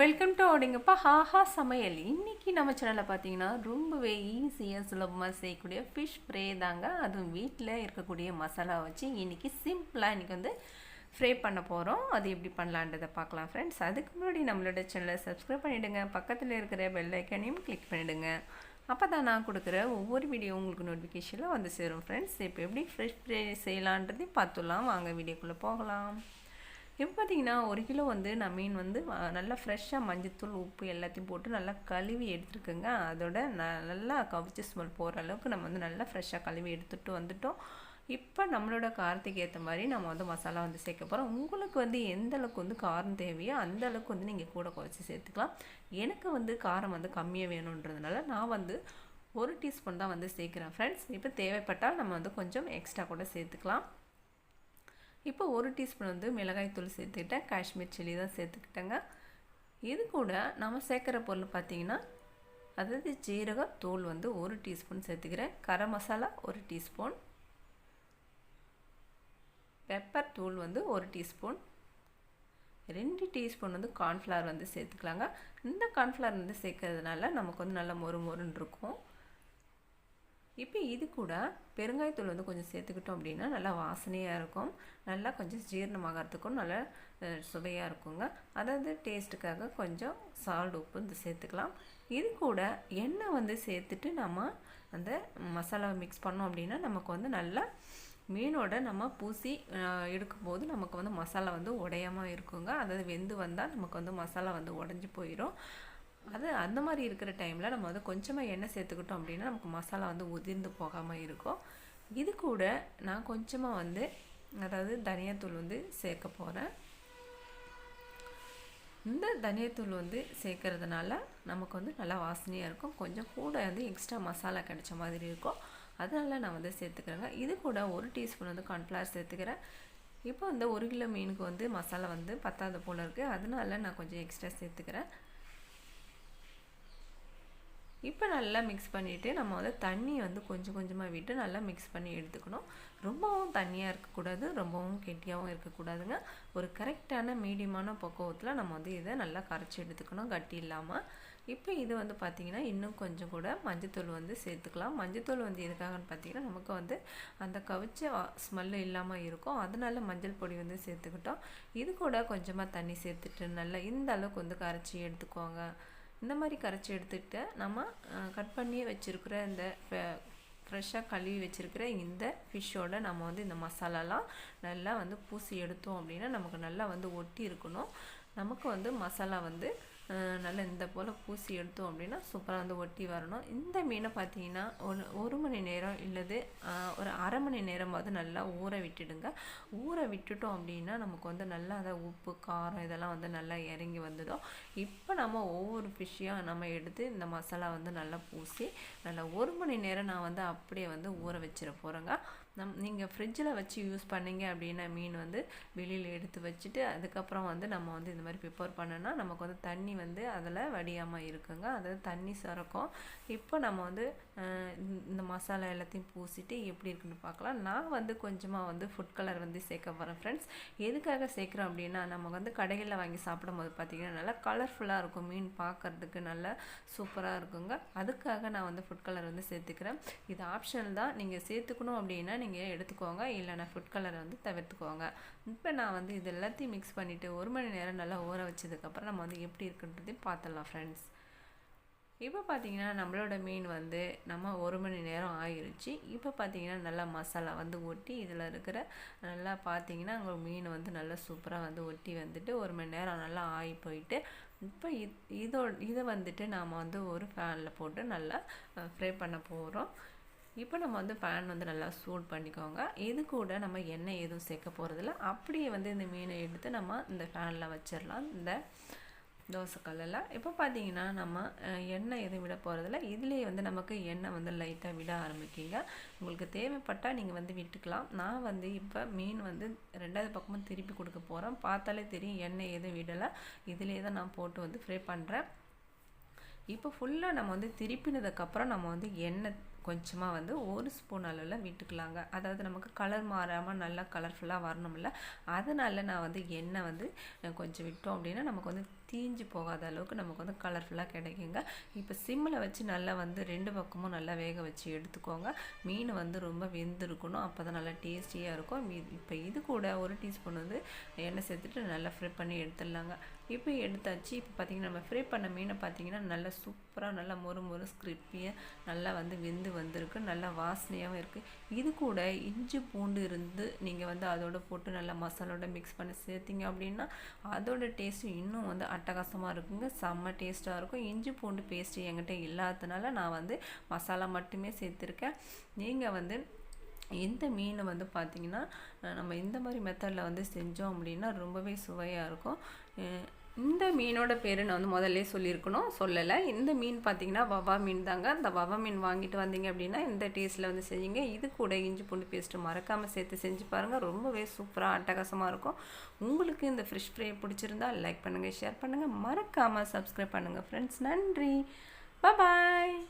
Welcome to ஓடிங்கப்பா haha சமையல். இன்றைக்கி நம்ம சேனலில் பார்த்தீங்கன்னா ரொம்பவே ஈஸியாக சுலபமாக செய்யக்கூடிய ஃபிஷ் ஃப்ரே தாங்க. அதுவும் வீட்டில் இருக்கக்கூடிய மசாலா வச்சு இன்றைக்கி சிம்பிளாக இன்றைக்கி வந்து ஃப்ரை பண்ண போகிறோம் அது எப்படி பண்ணலான்றதை பார்க்கலாம் ஃப்ரெண்ட்ஸ் அதுக்கு முன்னாடி நம்மளோட சேனலை சப்ஸ்கிரைப் பண்ணிவிடுங்க பக்கத்தில் இருக்கிற பெல் ஐக்கனையும் கிளிக் பண்ணிவிடுங்க அப்போ தான் நான் கொடுக்குற ஒவ்வொரு வீடியோ உங்களுக்கு நோட்டிஃபிகேஷனில் வந்து சேரும் ஃப்ரெண்ட்ஸ் இப்போ எப்படி ஃப்ரெஷ் ஃப்ரை செய்யலான்றதையும் பார்த்துடலாம். வாங்க வீடியோக்குள்ளே போகலாம். இப்போ பார்த்தீங்கன்னா ஒரு கிலோ வந்து நான் மீன் வந்து நல்லா ஃப்ரெஷ்ஷாக மஞ்சத்தூள் உப்பு எல்லாத்தையும் போட்டு நல்லா கழுவி எடுத்துருக்குங்க. அதோட ந நல்லா கவிச்சு ஸ்மெல் போகிற அளவுக்கு நம்ம வந்து நல்லா ஃப்ரெஷ்ஷாக கழுவி எடுத்துகிட்டு வந்துட்டோம். இப்போ நம்மளோட காரத்துக்கு ஏற்ற மாதிரி நம்ம வந்து மசாலா வந்து சேர்க்க போகிறோம் உங்களுக்கு வந்து எந்த அளவுக்கு வந்து காரம் தேவையோ அந்த அளவுக்கு வந்து நீங்கள் கூட குறைச்சி சேர்த்துக்கலாம். எனக்கு வந்து காரம் வந்து கம்மியாக வேணுன்றதுனால நான் வந்து ஒரு டீஸ்பூன் தான் வந்து சேர்க்குறேன் ஃப்ரெண்ட்ஸ் இப்போ தேவைப்பட்டால் நம்ம வந்து கொஞ்சம் எக்ஸ்ட்ரா கூட சேர்த்துக்கலாம். இப்போ ஒரு டீஸ்பூன் வந்து மிளகாய்த்தூள் சேர்த்துக்கிட்டேன். காஷ்மீர் சில்லி தான் சேர்த்துக்கிட்டேங்க. இது கூட நம்ம சேர்க்குற பொருள் பார்த்தீங்கன்னா அதாவது ஜீரக தூள் வந்து ஒரு டீஸ்பூன் சேர்த்துக்கிறேன். கரம் மசாலா ஒரு டீஸ்பூன். பெப்பர் தூள் வந்து ஒரு டீஸ்பூன். ரெண்டு டீஸ்பூன் வந்து கார்ன்ஃப்ளவர் வந்து சேர்த்துக்கலாங்க. இந்த கார்ன்ஃப்ளவர் வந்து சேர்க்கறதுனால நமக்கு வந்து நல்லா மொறு மொறுன்னு இருக்கும். இப்போ இது கூட பெருங்காயத்தூள் வந்து கொஞ்சம் சேர்த்துக்கிட்டோம் அப்படின்னா நல்லா வாசனையாக இருக்கும். நல்லா கொஞ்சம் ஜீரணமாகறதுக்கும் நல்லா சுவையாக இருக்குங்க. அதாவது டேஸ்ட்டுக்காக கொஞ்சம் சால்ட் உப்பு வந்து சேர்த்துக்கலாம். இது கூட எண்ணெய் வந்து சேர்த்துட்டு நம்ம அந்த மசாலாவை மிக்ஸ் பண்ணோம் அப்படின்னா நமக்கு வந்து நல்லா மீனோட நம்ம பூசி எடுக்கும்போது நமக்கு வந்து மசாலா வந்து உடையாமல் இருக்குங்க. அதாவது வெந்து வந்தால் நமக்கு வந்து மசாலா வந்து உடஞ்சி போயிடும் அது அந்த மாதிரி இருக்கிற டைமில் நம்ம வந்து கொஞ்சமாக எண்ணெய் சேர்த்துக்கிட்டோம் அப்படின்னா நமக்கு மசாலா வந்து உதிர்ந்து போகாமல் இருக்கும். இது கூட நான் கொஞ்சமாக வந்து அதாவது தனியாத்தூள் வந்து சேர்க்க போகிறேன் இந்த தனியாத்தூள் வந்து சேர்க்கறதுனால நமக்கு வந்து நல்லா வாசனையாக இருக்கும். கொஞ்சம் கூட வந்து எக்ஸ்ட்ரா மசாலா கிடைச்ச மாதிரி இருக்கும். அதனால நான் வந்து சேர்த்துக்கிறேங்க. இது கூட ஒரு டீஸ்பூன் வந்து கார்ன்ஃப்ளவர் சேர்த்துக்கிறேன். இப்போ வந்து ஒரு கிலோ மீனுக்கு வந்து மசாலா வந்து பத்தாத போல் இருக்குது அதனால நான் கொஞ்சம் எக்ஸ்ட்ரா சேர்த்துக்கிறேன். இப்போ நல்லா மிக்ஸ் பண்ணிவிட்டு நம்ம வந்து தண்ணி வந்து கொஞ்சம் கொஞ்சமாக விட்டு நல்லா மிக்ஸ் பண்ணி எடுத்துக்கணும். ரொம்பவும் தண்ணியாக இருக்கக்கூடாது ரொம்பவும் கெட்டியாகவும் இருக்கக்கூடாதுங்க. ஒரு கரெக்டான மீடியமான பக்குவத்தில் நம்ம வந்து இதை நல்லா கரைச்சி எடுத்துக்கணும் கட்டி இல்லாமல் இப்போ இது வந்து பார்த்திங்கன்னா இன்னும் கொஞ்சம் கூட மஞ்சத்தூள் வந்து சேர்த்துக்கலாம். மஞ்சத்தூள் வந்து எதுக்காகன்னு பார்த்தீங்கன்னா நமக்கு வந்து அந்த கவிச்ச ஸ்மெல்லு இல்லாமல் இருக்கும். அதனால மஞ்சள் பொடி வந்து சேர்த்துக்கிட்டோம். இது கூட கொஞ்சமாக தண்ணி சேர்த்துட்டு நல்லா இந்த அளவுக்கு வந்து கரைச்சி எடுத்துக்கோங்க. இந்த மாதிரி கரைச்சி எடுத்துக்கிட்டு நம்ம கட் பண்ணி வச்சுருக்கிற இந்த ஃப்ரெஷ்ஷாக கழுவி வச்சுருக்கிற இந்த ஃபிஷ்ஷோட நம்ம வந்து இந்த மசாலாலாம் நல்லா வந்து பூசி எடுத்தோம் அப்படின்னா நமக்கு நல்லா வந்து ஒட்டி இருக்கணும். நமக்கு வந்து மசாலா வந்து நல்லா இந்த போல் பூசி எடுத்தோம் அப்படின்னா சூப்பராக வந்து ஒட்டி வரணும். இந்த மீனை பார்த்தீங்கன்னா ஒரு ஒரு மணி நேரம் இல்லது ஒரு அரை மணி நேரமாவது நல்லா ஊற விட்டுடுங்க. ஊற விட்டுட்டோம் அப்படின்னா நமக்கு வந்து நல்லா அந்த உப்பு காரம் இதெல்லாம் வந்து நல்லா இறங்கி வந்துடும். இப்போ நம்ம ஒவ்வொரு ஃபிஷ்ஷையும் நம்ம எடுத்து இந்த மசாலா வந்து நல்லா பூசி நல்லா ஒரு மணி நேரம் நான் வந்து அப்படியே வந்து ஊற வச்சிட போகிறேங்க நம் நீங்கள் ஃப்ரிட்ஜில் வச்சு யூஸ் பண்ணீங்க அப்படின்னா மீன் வந்து வெளியில் எடுத்து வச்சுட்டு அதுக்கப்புறம் வந்து நம்ம வந்து இந்த மாதிரி ப்ரிப்பேர் பண்ணோன்னா நமக்கு வந்து தண்ணி வந்து அதில் வடியாமல் இருக்குங்க. அதாவது தண்ணி சுரக்கும். இப்போ நம்ம வந்து இந்த- மசாலா எல்லாத்தையும் பூசிட்டு எப்படி இருக்குன்னு பார்க்கலாம். நான் வந்து கொஞ்சமாக வந்து ஃபுட் கலர் வந்து சேர்க்க போகிறேன் ஃப்ரெண்ட்ஸ் எதுக்காக சேர்க்குறோம் அப்படின்னா நம்ம வந்து கடைகளில் வாங்கி சாப்பிடும்போது பார்த்திங்கன்னா நல்லா கலர்ஃபுல்லாக இருக்கும். மீன் பார்க்கறதுக்கு நல்லா சூப்பராக இருக்குங்க. அதுக்காக நான் வந்து ஃபுட் கலர் வந்து சேர்த்துக்கிறேன். இது ஆப்ஷனல் தான். நீங்கள் சேர்த்துக்கணும் அப்படின்னா நீங்கள் எடுத்துக்கோங்க. இல்லைனா ஃபுட் கலரை வந்து தவிர்த்துக்கோங்க. இப்போ நான் வந்து இது எல்லாத்தையும் மிக்ஸ் பண்ணிவிட்டு ஒரு மணி நேரம் நல்லா ஊற வச்சதுக்கப்புறம் நம்ம வந்து எப்படி இருக்குன்றதையும் பார்த்துடலாம் ஃப்ரெண்ட்ஸ் இப்போ பார்த்தீங்கன்னா நம்மளோட மீன் வந்து நம்ம ஒரு மணி நேரம் ஆயிருச்சு. இப்போ பார்த்தீங்கன்னா நல்லா மசாலா வந்து ஒட்டி இதில் இருக்கிற நல்லா பார்த்தீங்கன்னா அங்கே மீன் வந்து நல்லா சூப்பராக வந்து ஒட்டி வந்துட்டு ஒரு மணி நேரம் நல்லா ஆகி போயிட்டு இப்போ இதோ இதை வந்துட்டு நாம் வந்து ஒரு ஃபேனில் போட்டு நல்லா ஃப்ரை பண்ண போகிறோம் இப்போ நம்ம வந்து பேன் வந்து நல்லா சூட் பண்ணிக்கோங்க. இது கூட நம்ம எண்ணெய் எதுவும் சேர்க்க போகிறதில்ல அப்படியே வந்து இந்த மீனை எடுத்து நம்ம இந்த ஃபேனில் வச்சிடலாம். இந்த தோசைக்கல்லில். இப்போ பார்த்தீங்கன்னா நம்ம எண்ணெய் எதுவும் விட போகிறதில்ல இதுலேயே வந்து நமக்கு எண்ணெய் வந்து லைட்டாக விட ஆரம்பிக்கிங்க. உங்களுக்கு தேவைப்பட்டால் நீங்கள் வந்து விட்டுக்கலாம். நான் வந்து இப்போ மீன் வந்து ரெண்டாவது பக்கமும் திருப்பி கொடுக்க போகிறேன் பார்த்தாலே தெரியும் எண்ணெய் எதுவும் விடலை. இதுலேயே தான் நான் போட்டு வந்து ஃப்ரை பண்ணுறேன் இப்போ ஃபுல்லாக நம்ம வந்து திருப்பினதுக்கப்புறம் நம்ம வந்து எண்ணெய் கொஞ்சமாக வந்து ஒரு ஸ்பூன் அளவில் விட்டுக்கலாங்க. அதாவது நமக்கு கலர் மாறாமல் நல்லா கலர்ஃபுல்லாக வரணும்ல. அதனால் நான் வந்து எண்ணெய் வந்து கொஞ்சம் விட்டோம் அப்படின்னா நமக்கு வந்து தீஞ்சு போகாத அளவுக்கு நமக்கு வந்து கலர்ஃபுல்லாக கிடைக்குங்க. இப்போ சிம்மில் வச்சு நல்லா வந்து ரெண்டு பக்கமும் நல்லா வேக வச்சு எடுத்துக்கோங்க. மீன் வந்து ரொம்ப வெந்திருக்கணும். அப்போ தான் நல்லா டேஸ்டியாக இருக்கும். மீ- இப்போ இது கூட ஒரு டீஸ்பூன் வந்து எண்ணெய் சேர்த்துட்டு நல்லா ஃப்ரை பண்ணி எடுத்துடலாங்க. இப்போ எடுத்தாச்சு. இப்போ பார்த்தீங்கன்னா நம்ம ஃப்ரை பண்ண மீனை பார்த்திங்கன்னா நல்லா சூப்பராக நல்லா மொறு மொறு ஸ்கிரிப்பியாக நல்லா வந்து வெந்து வந்திருக்கு. நல்லா வாசனையாகவும் இருக்குது இது கூட இஞ்சி பூண்டு இருந்து நீங்கள் வந்து அதோட போட்டு நல்லா மசாலோட மிக்ஸ் பண்ணி சேர்த்திங்க அப்படின்னா அதோட டேஸ்ட்டு இன்னும் வந்து அட்டகாசமாக இருக்குங்க. செம்ம டேஸ்ட்டாக இருக்கும். இஞ்சி பூண்டு பேஸ்ட்டு என்கிட்ட இல்லாததுனால நான் வந்து மசாலா மட்டுமே சேர்த்துருக்கேன். நீங்கள் வந்து இந்த மீன் வந்து பார்த்திங்கன்னா நம்ம இந்த மாதிரி மெத்தடில் வந்து செஞ்சோம் அப்படின்னா ரொம்பவே சுவையாக இருக்கும். இந்த மீனோட பேர் நான் வந்து முதல்ல சொல்லியிருக்கணும். சொல்லலை. இந்த மீன் பார்த்தீங்கன்னா வவா மீன் தாங்க. அந்த வவா மீன் வாங்கிட்டு வந்தீங்க அப்படின்னா இந்த டேஸ்ட்டில் வந்து செய்யுங்க. இது கூட இஞ்சி பூண்டு பேஸ்ட்டு மறக்காமல் சேர்த்து செஞ்சு பாருங்கள் ரொம்பவே சூப்பராக அட்டகாசமாக இருக்கும். உங்களுக்கு இந்த ஃப்ரெஷ் ஃப்ரை பிடிச்சிருந்தா லைக் பண்ணுங்கள் ஷேர் பண்ணுங்கள் மறக்காமல் சப்ஸ்கிரைப் பண்ணுங்கள் ஃப்ரெண்ட்ஸ் நன்றி. பாய்